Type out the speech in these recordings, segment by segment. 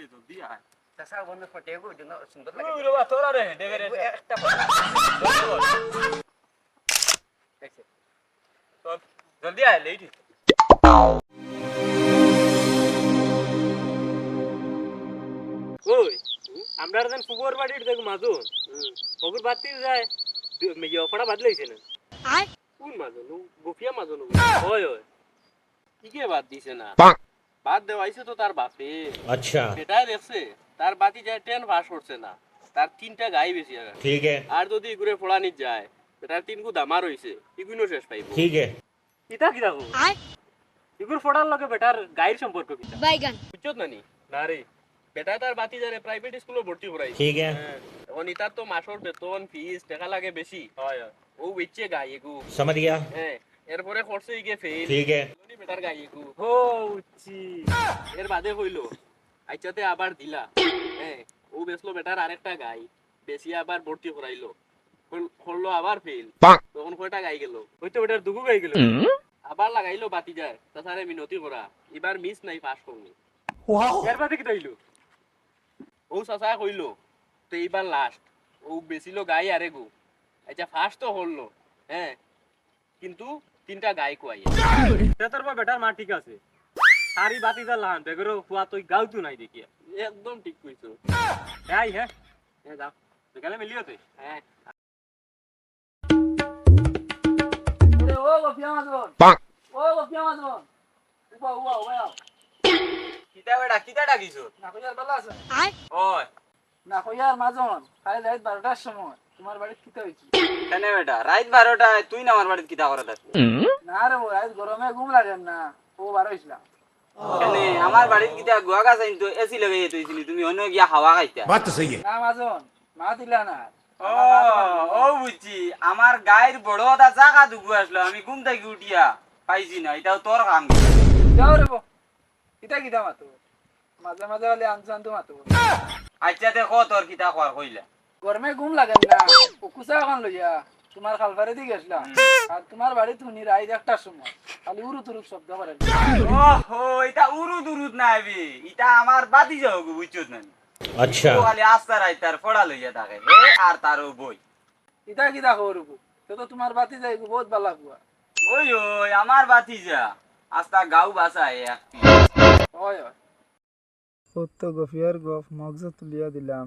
রে জলদি আয় চাচা বন্ধু ফটে গো জন্য সুন্দর ওই লাগে রে বা তোরা রে হেঁটে বেরে একটা দেখছে চল জলদি আয় লেট ওই আমরা যেন ফুবর বাড়ির দেখ মাজুন ফগুর বাতি যায় ইয়ে ফড়া বাদ লাইছে না কোন মাজুন ও গোফিয়া মাজুন ওই ওই ইকে বাদ দিছে না বাদ দেওয়াইছে তো তার বাপে। আচ্ছা। সেটাই দেখছে। তার বাতি যায় ট্রেন পাস করছে না। তার তিনটা গাই বেশি ঠিক। আর যদি ঘুরে ফোড়ানি যায় তার তিন গু দামা রইছে ইগুনো শেষ পাইব। ঠিক। ইতা কি রাখো ইগুর ফোড়ার লগে বেটার গায়ের সম্পর্ক কি বাইগান। বুঝছত না না রে। বেটা তার বাতি যারে প্রাইভেট স্কুলে ভর্তি করাই ঠিক। হ্যাঁ। এখন ইতার তো মাসর বেতন ফিস টাকা লাগে বেশি হয় ও বেচে গাই এগু। সমঝ হ্যাঁ। এরপরে করছে ইগে ফেল ঠিক আছে। বেটার গাই কু হো উচি এর বাদে হইল আইচাতে আবার দিলা। হ্যাঁ ও বেসলো বেটার আরেকটা গাই। বেশি আবার ভর্তি করাইলো। করল আবার ফেল তখন কয়টা গাই গেল? হয়তো ওটার দুগু গাই গেল। আবার লাগাইলো বাতি যায় তাছাড়া মিনতি করা। এবার মিস নাই পাস করনি। এর বাদে কি দইলো ও চাচা কইলো আচ্ছা, তো এইবার লাস্ট ও বেশিলো গাই আরে গো আচ্ছা ফার্স্ট তো হলো হ্যাঁ কিন্তু তিনটা গাই কুয়াই তোর বা বেটার মা ঠিক আছে। সারি বাতি দা লান বেগরো হুয়া তুই গাও তু নাই দেখিয়া একদম ঠিক কইছো এই হে। হ্যাঁ যাও। গেলে মিলিও তুই হ্যাঁ ও গফিয়া মাজন ও গফিয়া মাজন উবা উবা উবা কিতা বেটা কিতা ডাকিছো? না কইয়ার ভালো আছে। ওই না কইয়ার মাজন কাল রাত বারোটার সময়। তোমার বাড়িতে কিতা হইছি কেন বেটা? রাত আমার গায়ের বড় দা দুগু আসলো আমি ঘুম থেকে উঠিয়া পাইছি না। এটাও তোর কাম। যাও রে কিতা কিতা মাতো? মাঝে মাঝে হলে আনসান তো মাতো? আচ্ছা দেখো তোর কিতা খোয়ার কইলা। গরমে ঘুম লাগে না। কুকুসা এখন লইয়া তোমার খালফারে দিয়ে গেছিলাম আর তোমার বাড়ি তুমি রাইত একটার সময়। খালি উরু তুরুত শব্দ করে ওহো এটা উরু দুরুত না আবি এটা আমার বাদি যাও গো বুঝছত না আচ্ছা। খালি আস্তা রাইতার ফড়া লইয়া থাকে আর তারও বই। ইটা কি দেখো রুকু তো তো তোমার বাতি যাই গো বহুত ভালো লাগবা ওই ওই আমার বাতি যা। আস্তা গাও বাসায় একটি ওই ওই। ও গফিয়ার গফ মগজ তুলিয়া দিলাম।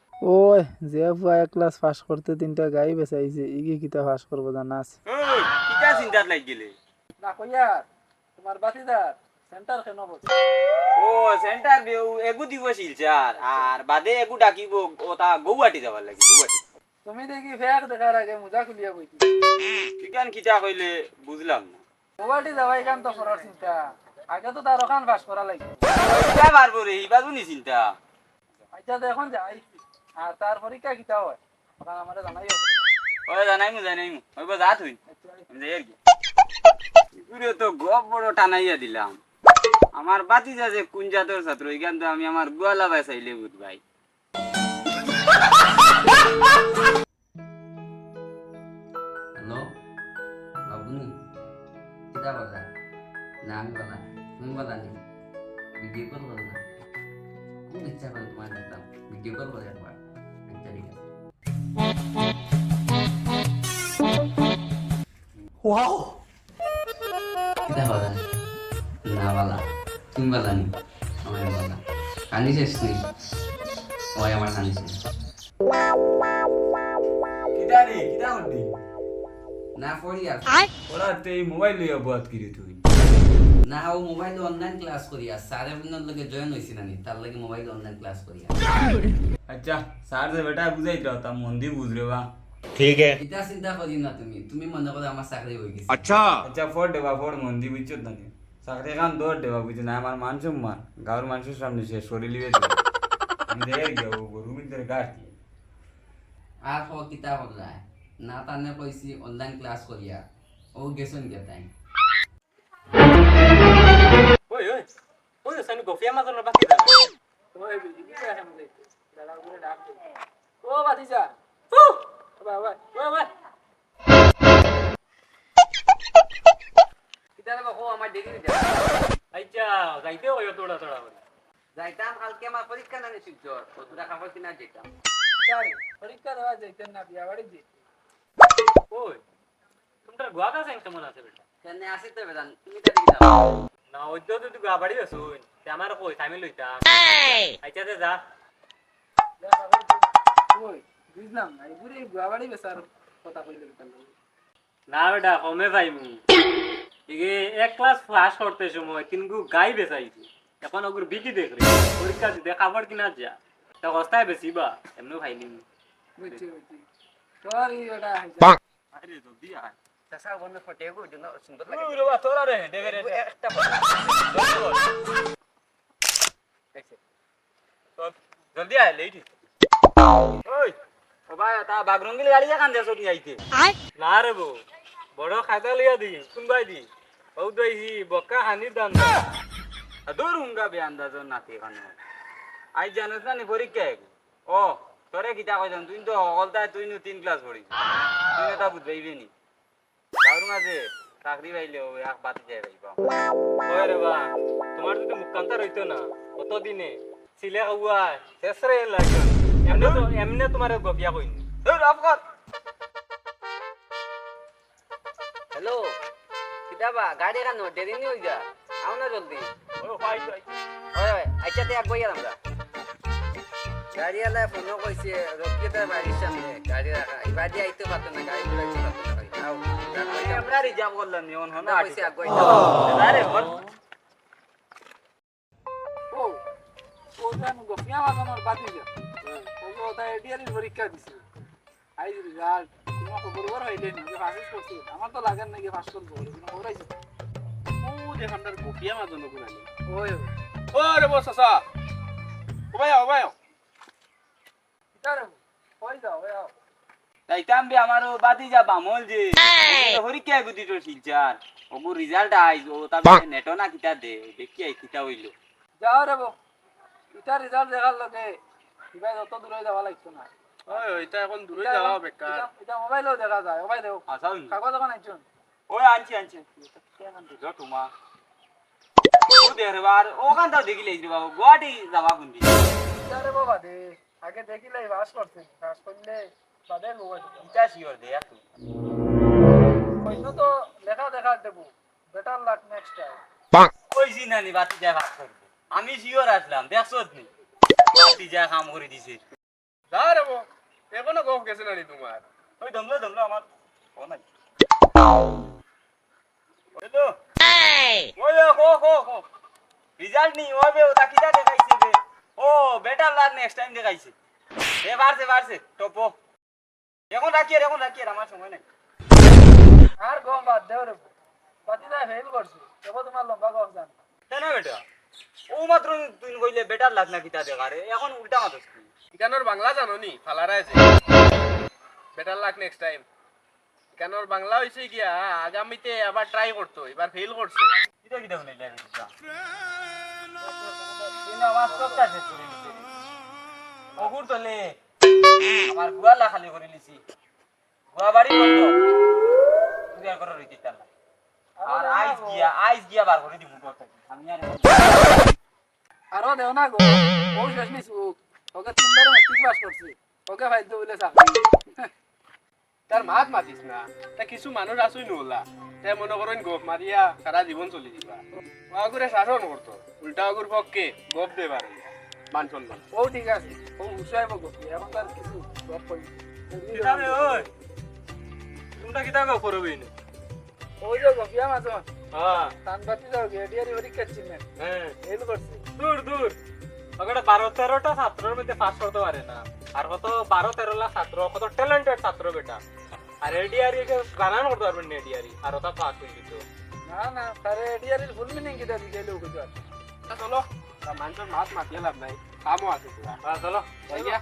ওই যে বুয়া এক ক্লাস পাস করতে তিনটা গাই বেচাইছে ইগে কিতা পাস করব জানাস। কিতা চিন্তাত লাগ গেলে? না কইয়া তোমার বাতিদার সেন্টার কেন বলছে ও সেন্টার বে ও এগু দিব শিলচার আর বাদে এগু ডাকিব ও তা গৌহাটি যাবার লাগি গৌহাটি। তুমি দেখি ফেক দেখার আগে মুজা খুলিয়া বইছি কিকান কিতা কইলে বুঝলাম না। গুয়াহাটি যাওয়াই কাম তো করার চিন্তা। আগে তো তার ওখান পাস করা লাগবে পারব রে ইবাজু নি চিন্তা আচ্ছা তো এখন যাই আর তার পরীক্ষা কিতা হয়? আমাদের জানাই ওই জানাইমু জানাইমু। ওই বা যা তুই যাই আর তো গপ বড় টানাইয়া দিলাম। আমার বাতি যা যে কোন জাতের ছাত্র এখান তো আমি আমার গোয়ালা বুধ ভাই। হ্যালো বাবুনি কিতা বলা? না আমি বলা তুমি বলা নি। ভিডিও কল করো না। খুব ইচ্ছা করে তোমার ভিডিও কল করে একবার। আচ্ছা ঠিক আছে কিতা বলা না বলা তুমি বলা নি আমার বলা কানি শেষ নেই ওই আমার কানি শেষ কিতা রে কিতা করবি না পড়ি আর ওরা তো এই মোবাইল লইয়া বাদ কিরে তুই না ও মোবাইল অনলাইন ক্লাস করিয়া স্যারে আপনার লগে জয়েন হইছি নানি তার লগে মোবাইল অনলাইন ক্লাস করিয়া আচ্ছা স্যার যে বেটা বুঝাই দাও তা মন দিয়ে বুঝরে বা ঠিক আছে এটা চিন্তা করি না তুমি তুমি মনে করো আমার চাকরি হয়ে গেছে আচ্ছা আচ্ছা ফোর দেবা ফোর মন দিয়ে বুঝছো না চাকরি কাম দৌড় দেবা বুঝছো না আমার মান সম্মান গাঁর মানুষের সামনে সে শরীর লিবে আমি দেখে গিয়ে ও গরু ভিতরে গাছ আর হো কিতা হল না তানে কইছি অনলাইন ক্লাস করিয়া ও গেছন গেতাই ওই ওই ওই সানি গফিয়া মাজনৰ বাকি যা ওই বিজি কি আছে মনে দাদা উপরে ডাক ও বাতিজা বাবা বাবা ওই ওই কিতা রে বাকো আমার ডিগ্রি যা আইচা যাইতে তোড়া তোড়া যাইতাম কালকে আমার পরীক্ষা নানি শিখছর ও দুটা খাবার কিনা যেতাম পরীক্ষা দেওয়া যাইতেন না বিয়া বাড়ি ওই তোমার গোয়া কাছে কেমন আছে বেটা কেন আসিতে বেদান তুমি তা দিকে যাও না ওই তো তুই গোয়া বাড়ি আছো তে আমার কই টাইমে লইতা আইচা যা। বুঝলাম না এগুলি বিয়া বেসার কথা কইলে না বেটা কমে পাইমু ইগে এক ক্লাস পাস করতে সময় তিনগু গাই বেচাইছি এখন ওগুর বিকি দেখ রে পরীক্ষা দিতে খাবার কিনা যা। তা অবস্থায় বেশি বা এমনি খাইনি বুঝছি বুঝছি তোর ওটা হইছে আরে জলদি আয় চাচা বন্ধু ফটে গো জন্য সুন্দর লাগে ওই রে বা তোরা রে দেখে রে একটা জলদি আয় লেট ওই ভাই তা বাগরঙ্গিল গাড়ি যা কান দেছো আইতে না রে বো বড় খাতা লিয়া দি কোনবাই দি ও দইছি বক্কা হানির দান দূর হুঙ্গা বে আন্দাজ নাতি আই জানোস না নি পরীক্ষা ও তোরে কিতা কইতাম তুই তো অকলতায় তুই নু তিন ক্লাস পড়িস তুই এটা বুঝবাইবি নি তার মাঝে চাকরি পাইলে এক বাতি যায় পাইবা ওই রে বা তোমার যদি মুখান্তা রইতো না কত দিনে সিলে খাওয়া শেষরে লাগে এমনি তো এমনি তোমার গপিয়া কইনি। দূর অফ হ্যালো কিতা বা গাড়ি কানো দেরি নি হই যা আও না জলদি। ও ভাই ভাই ওই আচ্ছা তে একবই আমরা গাড়ি আলা ফোনও কইছে রকিয়ে তার বাড়ির সামনে গাড়ি রাখা এবার দিয়ে আইতে পারতো না গাড়ি ঘুরাইতে পারতো আমরা রিজার্ভ করলাম নিয়ন হনা আরে বল ও ও জান গফিয়া মাজানোর বাতিজা ও তো ওটা এডিআর পরীক্ষা দিছে আই রেজাল্ট তোমার খবর বড় হইলে নি যে পাস করছে আমার তো লাগার নাকি পাস করব কিন্তু ওরাইছে ও ভাই ও ভাই যাও ওই আও তাইতাম বে আমারও বাতি যা। বামল যে পরীক্ষা গুদি তো শিলচার। ওগু রেজাল্ট আইজ ও নেটো না কিতা দে দেখি আই কিতা হইল। যাও রে বো রেজাল্ট দেখার লগে কিবা যত দূরে যাওয়া লাগতো না। ওই ওইটা এখন দূরে যাওয়া বেকার এটা মোবাইলেও দেখা যায় মোবাইল কাগজ এখন আইছুন ওই আনছি আনছি যা তোমা ও দেরে বার ও কান্তা দেখিলে রে বাবু গুয়াহাটি যাবা কোনদি আরে বাবা দে আগে দেখিলে পাস করছে পাস করলে বাদে মোবাইল শিওর দে একটু। কইছো তো লেখা দেখা দেবো। বেটার লাক নেক্সট টাইম কইছি না বাতি যা ভাগ করবে আমি শিওর আসলাম দেখছত নি? বাতি যা কাম করে দিছে। যা রে বো এখনও গফ গেছে নানি তোমার? ওই দমলো দমলো আমার ও নাই হ্যালো ওই কো কো কো রিজাল্ট নি ওই বে ওটা কিটা দেখাইছে বে ও বেটার লাগ নেক্সট টাইম দেখাইছে। এ বাড়ছে বাড়ছে টপো। এখন রাখি এখন রাখি আমার সময় নাই আর গম বাদ দেও রে বাতিদা ফেল করছে। তবে তোমার লম্বা গম জান। কেন বেটা। ও মাত্র তুই কইলে বেটার লাগ না কিটা দেখারে এখন উল্টা মাতস তুই ইকানোর বাংলা জানো নি? ফালারা আছে। বেটার লাক নেক্সট টাইম ইকানোর বাংলা হইছে গিয়া আগামীতে আবার ট্রাই করতো এবার ফেল করছে। কিটা কিটা শুনাইলে কিটা তিন আওয়াজ সবটা শেষ করে নিছে অগুর তলে। আমার গুয়ালা খালি করে নিছি। গুয়া বাড়ি বন্ধ। আর করে রইতে তার আর আইস গিয়া আইস গিয়া বার করে দিমু তোর আমি আর আরও দেও না গো। ও শেষ নি সুখ ওকে তিনবার মেট্রিক পাস করছে। ওকে ফাইল বলে চাকরি তার মাত মাতিস না। তা কিছু মানুষ আসুই নহলা। তাই মনে করেন গপ মারিয়া সারা জীবন চলি দিবা। ওগুরে শাসন করতো। উল্টা ওগুর পক্ষে গপ দেবার। মান সম্মান ও ঠিক আছে ও হুসাইব গো এখন তার কিছু গপ কই কিতা ওই? তোমরা কিতা গো করবে নি ওই যে গপিয়া মাজন হ্যাঁ। তান বাতি যাও গেডিয়ারি পরীক্ষা চিনেন হ্যাঁ। ফেল করছে। দূর দূর। ওখানে বারো তেরোটা ছাত্রের মধ্যে পাস করতে পারে না। আর কত বারো তেরো লাখ ছাত্র কত ট্যালেন্টেড ছাত্র বেটা। আর এডিআরি বানান করতে পারবেন না এডিআরি আর ওটা পাস হয়ে গেছে। না না তার এডিয়ারির ফুল মিনিং কিটা ওকে যাও চলো। মানুষের মাত মাতিয়ে লাভ নাই কামও আছে পুরা চলো যাই গিয়া